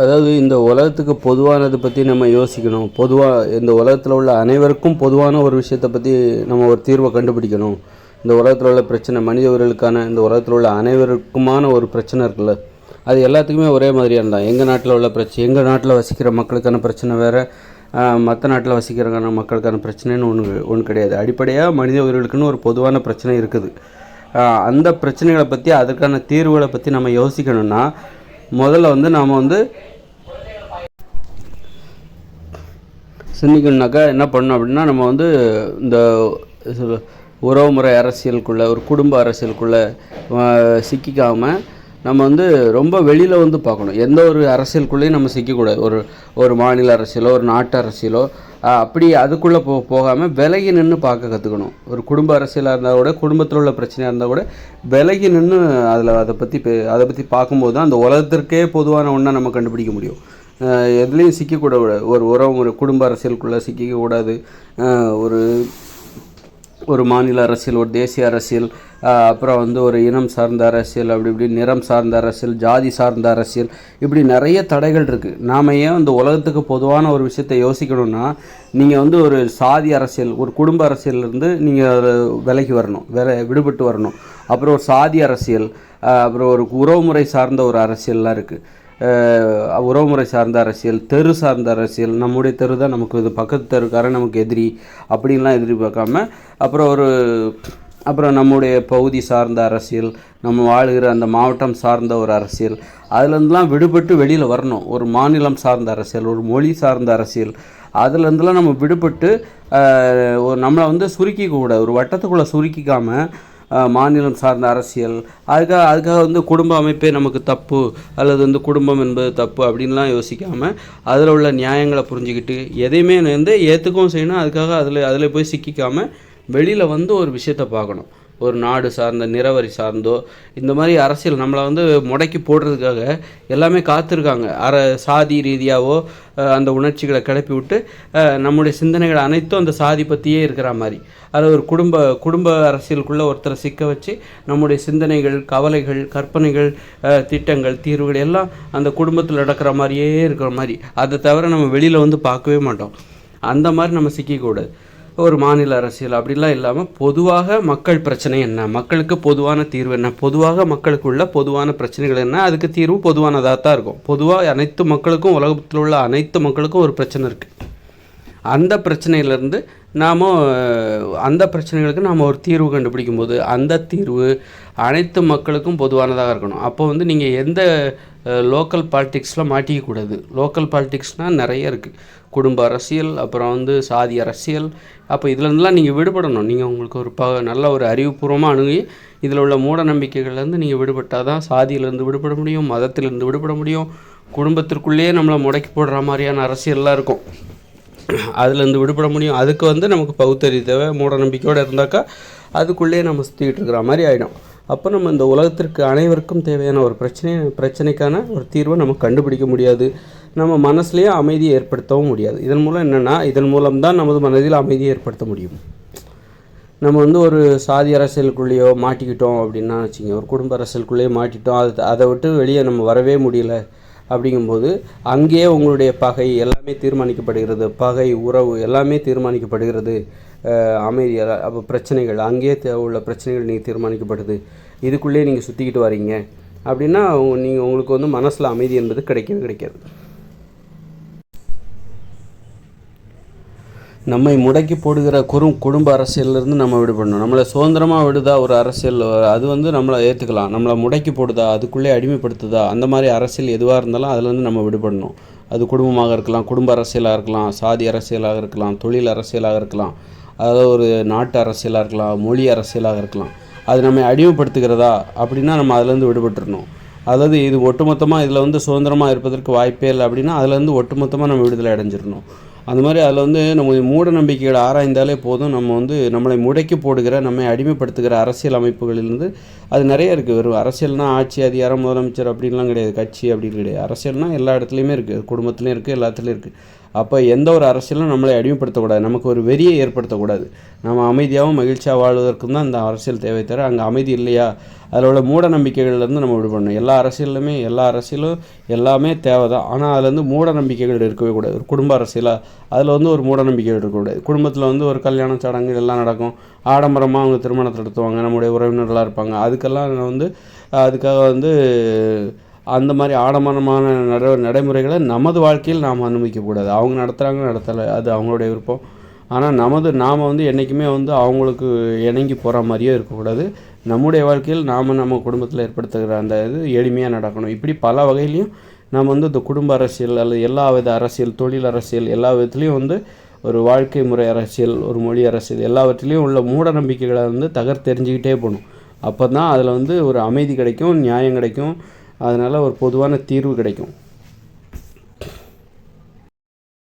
அதாவது இந்த உலகத்துக்கு பொதுவானதை பற்றி நம்ம யோசிக்கணும். பொதுவாக இந்த உலகத்தில் உள்ள அனைவருக்கும் பொதுவான ஒரு விஷயத்தை பற்றி நம்ம ஒரு தீர்வை கண்டுபிடிக்கணும். இந்த உலகத்தில் உள்ள பிரச்சனை மனித உயிர்களுக்கான இந்த உலகத்தில் உள்ள அனைவருக்குமான ஒரு பிரச்சனை இருக்குல்ல? அது எல்லாத்துக்குமே ஒரே மாதிரியான தான் எங்கள் நாட்டில் உள்ள பிரச்சனை எங்கள் நாட்டில் வசிக்கிற மக்களுக்கான பிரச்சனை வேறு மற்ற நாட்டில் வசிக்கிறக்கான மக்களுக்கான பிரச்சனைன்னு ஒன்று ஒன்று கிடையாது. அடிப்படையாக மனித உயிர்களுக்குன்னு ஒரு பொதுவான பிரச்சனை இருக்குது. அந்த பிரச்சனைகளை பற்றி அதற்கான தீர்வுகளை பற்றி நம்ம யோசிக்கணும்னா முதல்ல வந்து நாம் வந்து சிந்திக்கணுனாக்கா என்ன பண்ணணும் அப்படின்னா நம்ம வந்து இந்த உறவுமுறை அரசியலுக்குள்ளே ஒரு குடும்ப அரசியலுக்குள்ளே சிக்கிக்காமல் நம்ம வந்து ரொம்ப வெளியில் வந்து பார்க்கணும். எந்த ஒரு அரசியலுக்குள்ளேயும் நம்ம சிக்கக்கூடாது. ஒரு ஒரு மாநில அரசியலோ ஒரு நாட்டு அரசியலோ அப்படி அதுக்குள்ளே போ போகாமல் விலகி நின்று பார்க்க கற்றுக்கணும் ஒரு குடும்ப அரசியலாக இருந்தால் கூட குடும்பத்தில் உள்ள பிரச்சனையாக இருந்தால் கூட விலகி நின்று அதில் அதை பற்றி அதை பற்றி பார்க்கும்போது தான் அந்த உலகத்திற்கே பொதுவான ஒன்றை நம்ம கண்டுபிடிக்க முடியும். எதுலேயும் சிக்கக்கூடாது ஒரு உறவு ஒரு குடும்ப அரசியலுக்குள்ளே சிக்கிக்கக்கூடாது ஒரு ஒரு மாநில அரசியல் ஒரு தேசிய அரசியல் அப்புறம் வந்து ஒரு இனம் சார்ந்த அரசியல் அப்படி இப்படி நிறம் சார்ந்த அரசியல் ஜாதி சார்ந்த அரசியல் இப்படி நிறைய தடைகள் இருக்குது நாம் ஏன் இந்த உலகத்துக்கு பொதுவான ஒரு விஷயத்தை யோசிக்கணும்னா நீங்கள் வந்து ஒரு சாதி அரசியல் ஒரு குடும்ப அரசியல்லேருந்து நீங்கள் விலகி வரணும் வில விடுபட்டு வரணும். அப்புறம் ஒரு சாதி அரசியல் அப்புறம் ஒரு உறவுமுறை சார்ந்த ஒரு அரசியல்லாம் இருக்குது உறவுமுறை சார்ந்த அரசியல் தெரு சார்ந்த அரசியல் நம்முடைய தெரு தான் நமக்கு இது பக்கத்து தெருக்காரன் நமக்கு எதிரி அப்படின்லாம் எதிர்பார்க்காம அப்புறம் ஒரு அப்புறம் நம்முடைய பகுதி சார்ந்த அரசியல் நம்ம வாழ்கிற அந்த மாவட்டம் சார்ந்த ஒரு அரசியல் அதுலேருந்துலாம் விடுபட்டு வெளியில் வரணும். ஒரு மாநிலம் சார்ந்த அரசியல் ஒரு மொழி சார்ந்த அரசியல் அதுலேருந்துலாம் நம்ம விடுபட்டு ஒரு நம்மளை வந்து சுருக்கிக்கூடாது ஒரு வட்டத்துக்குள்ளே சுருக்கிக்காமல் மாநிலம் சார்ந்த அரசியல். அதுக்காக அதுக்காக வந்து குடும்ப அமைப்பே நமக்கு தப்பு அல்லது வந்து குடும்பம் என்பது தப்பு அப்படின்லாம் யோசிக்காமல் அதில் உள்ள நியாயங்களை புரிஞ்சுக்கிட்டு எதையுமே வந்து ஏற்றுக்கவும் செய்யணும். அதுக்காக அதில் அதில் போய் சிக்கிக்காமல் வெளியில் வந்து ஒரு விஷயத்தை பார்க்கணும். ஒரு நாடு சார்ந்த நிறவரி சார்ந்தோ இந்த மாதிரி அரசியல் நம்மளை வந்து முடக்கி போடுறதுக்காக எல்லாமே காத்திருக்காங்க. அற சாதி ரீதியாகவோ அந்த உணர்ச்சிகளை கிளப்பி விட்டு நம்முடைய சிந்தனைகள் அனைத்தும் அந்த சாதி பற்றியே இருக்கிற மாதிரி. அது ஒரு குடும்ப குடும்ப அரசியலுக்குள்ளே ஒருத்தரை சிக்க வச்சு நம்முடைய சிந்தனைகள் கவலைகள் கற்பனைகள் திட்டங்கள் தீர்வுகள் எல்லாம் அந்த குடும்பத்தில் நடக்கிற மாதிரியே இருக்கிற மாதிரி. அதை தவிர நம்ம வெளியில் வந்து பார்க்கவே மாட்டோம். அந்த மாதிரி நம்ம சிக்கக்கூடாது. ஒரு மாநில அரசியல் அப்படிலாம் இல்லாமல் பொதுவாக மக்கள் பிரச்சனை என்ன? மக்களுக்கு பொதுவான தீர்வு என்ன? பொதுவாக மக்களுக்குள்ள பொதுவான பிரச்சனைகள் என்ன? அதுக்கு தீர்வு பொதுவானதாக தான் இருக்கும். பொதுவாக அனைத்து மக்களுக்கும் உலகத்தில் உள்ள அனைத்து மக்களுக்கும் ஒரு பிரச்சனை இருக்குது அந்த பிரச்சனையிலேருந்து நாம் அந்த பிரச்சனைகளுக்கு நாம் ஒரு தீர்வு கண்டுபிடிக்கும் போது அந்த தீர்வு அனைத்து மக்களுக்கும் பொதுவானதாக இருக்கணும். அப்போ வந்து நீங்கள் எந்த லோக்கல் பாலிட்டிக்ஸில் மாட்டிக்கக்கூடாது. லோக்கல் பாலிட்டிக்ஸ்னால் நிறைய இருக்குது குடும்ப அரசியல் அப்புறம் வந்து சாதி அரசியல். அப்போ இதுலேருந்துலாம் நீங்கள் விடுபடணும். நீங்கள் உங்களுக்கு ஒரு ப நல்ல ஒரு அறிவுபூர்வமாக அணுகி இதில் உள்ள மூட நம்பிக்கைகள்லேருந்து நீங்கள் விடுபட்டால் தான் சாதியிலேருந்து விடுபட முடியும் மதத்திலேருந்து விடுபட முடியும். குடும்பத்திற்குள்ளேயே நம்மளை முடக்கி போடுற மாதிரியான அரசியல்லாம் இருக்கும். அதுலேருந்து விடுபட முடியும். அதுக்கு வந்து நமக்கு பகுத்தறி தேவை மூட நம்பிக்கையோடு இருந்தாக்கா அதுக்குள்ளேயே நம்ம சுற்றிக்கிட்டு இருக்கிற மாதிரி ஆகிடும் அப்போ நம்ம இந்த உலகத்திற்கு அனைவருக்கும் தேவையான ஒரு பிரச்சனை பிரச்சனைக்கான ஒரு தீர்வை நம்ம கண்டுபிடிக்க முடியாது. நம்ம மனசுலேயே அமைதியை ஏற்படுத்தவும் முடியாது. இதன் மூலம் என்னென்னா இதன் மூலம் தான் நமது மனதில் அமைதியை ஏற்படுத்த முடியும். நம்ம வந்து ஒரு சாதி அரசியலுக்குள்ளேயோ மாட்டிக்கிட்டோம் அப்படின்னா வச்சுங்க ஒரு குடும்ப அரசியலுக்குள்ளேயோ மாட்டிட்டோம் அது அதை விட்டு வெளியே நம்ம வரவே முடியல. அப்படிங்கும்போது அங்கேயே உங்களுடைய பகை எல்லாமே தீர்மானிக்கப்படுகிறது. பகை உறவு எல்லாமே தீர்மானிக்கப்படுகிறது. அமைதி அப்போ பிரச்சனைகள் அங்கேயே உள்ள பிரச்சனைகள் நீங்கள் தீர்மானிக்கப்படுது. இதுக்குள்ளேயே நீங்கள் சுற்றிக்கிட்டு வரீங்க. அப்படின்னா நீங்கள் உங்களுக்கு வந்து மனசில் அமைதி என்பது கிடைக்கவே கிடைக்காது. நம்மை முடக்கி போடுகிற குறும் குடும்ப அரசியல்லேருந்து நம்ம விடுபடணும். நம்மளை சுதந்திரமாக விடுதா ஒரு அரசியல்? அது வந்து நம்மளை ஏற்றுக்கலாம் நம்மளை முடக்கி போடுதா? அதுக்குள்ளே அடிமைப்படுத்துதா? அந்த மாதிரி அரசியல் எதுவாக இருந்தாலும் அதுலேருந்து நம்ம விடுபடணும். அது குடும்பமாக இருக்கலாம் குடும்ப அரசியலாக இருக்கலாம் சாதி அரசியலாக இருக்கலாம் தொழில் அரசியலாக இருக்கலாம் அதாவது ஒரு நாட்டு அரசியலாக இருக்கலாம் மொழி அரசியலாக இருக்கலாம். அது நம்மை அடிமைப்படுத்துகிறதா? அப்படின்னா நம்ம அதுலேருந்து விடுபட்டுறணும். அதாவது இது ஒட்டுமொத்தமாக இதில் வந்து சுதந்திரமாக இருப்பதற்கு வாய்ப்பே இல்லை அப்படின்னா அதுலேருந்து ஒட்டுமொத்தமாக நம்ம விடுதலை அடைஞ்சிடணும். அந்த மாதிரி அதில் வந்து நம்ம மூட நம்பிக்கைகளை ஆராய்ந்தாலே போதும். நம்ம வந்து நம்மளை முடக்கி போடுகிற நம்மை அடிமைப்படுத்துகிற அரசியல் அமைப்புகளிலிருந்து அது நிறைய இருக்குது வெறும் அரசியல்னா ஆட்சி அதிகாரம் முதலமைச்சர் அப்படின்லாம் கிடையாது. கட்சி அப்படின்னு கிடையாது. அரசியல்னால் எல்லா இடத்துலையுமே இருக்குது குடும்பத்துலேயும் இருக்குது எல்லாத்துலேயும் இருக்குது அப்போ எந்த ஒரு அரசியலும் நம்மளை அடிமைப்படுத்தக்கூடாது. நமக்கு ஒரு வெறியை ஏற்படுத்தக்கூடாது. நம்ம அமைதியாகவும் மகிழ்ச்சியாக வாழ்வதற்கும் தான் இந்த அரசியல் தேவை தவிர அங்கே அமைதி இல்லையா? அதில் உள்ள மூட நம்பிக்கைகள்லேருந்து நம்ம விடுபடணும். எல்லா அரசியலுமே எல்லா அரசியலும் எல்லாமே தேவை தான் ஆனால் அதில் மூட நம்பிக்கைகள் இருக்கவே கூடாது. ஒரு குடும்ப அரசியலாக அதில் வந்து ஒரு மூட நம்பிக்கைகள் இருக்கக்கூடாது குடும்பத்தில் வந்து ஒரு கல்யாண சடங்கு எல்லாம் நடக்கும். ஆடம்பரமாக அவங்க திருமணத்தை நடத்துவாங்க. நம்முடைய உறவினர்களாக இருப்பாங்க. அதுக்கு அதுக்கெல்லாம் நான் வந்து அதுக்காக வந்து அந்த மாதிரி ஆடம்பரமான நட நடைமுறைகளை நமது வாழ்க்கையில் நாம் அனுமதிக்கக்கூடாது. அவங்க நடத்துகிறாங்க நடத்தலை அது அவங்களுடைய விருப்பம். ஆனால் நமது நாம் வந்து என்றைக்குமே வந்து அவங்களுக்கு இணங்கி போகிற மாதிரியே இருக்கக்கூடாது. நம்முடைய வாழ்க்கையில் நாம் நம்ம குடும்பத்தில் ஏற்படுத்துகிற அந்த இது எளிமையாக நடக்கணும். இப்படி பல வகையிலையும் நம்ம வந்து இந்த குடும்ப அரசியல் அல்லது எல்லா வித அரசியல் தொழில் அரசியல் எல்லா விதத்துலேயும் வந்து ஒரு வாழ்க்கை முறை அரசியல் ஒரு மொழி அரசியல் எல்லாவற்றிலையும் உள்ள மூட நம்பிக்கைகளை வந்து தகர்த்தெறிஞ்சிக்கிட்டே போகணும். அப்போ தான் அதில் வந்து ஒரு அமைதி கிடைக்கும் நியாயம் கிடைக்கும். அதனால் ஒரு பொதுவான தீர்வு கிடைக்கும்.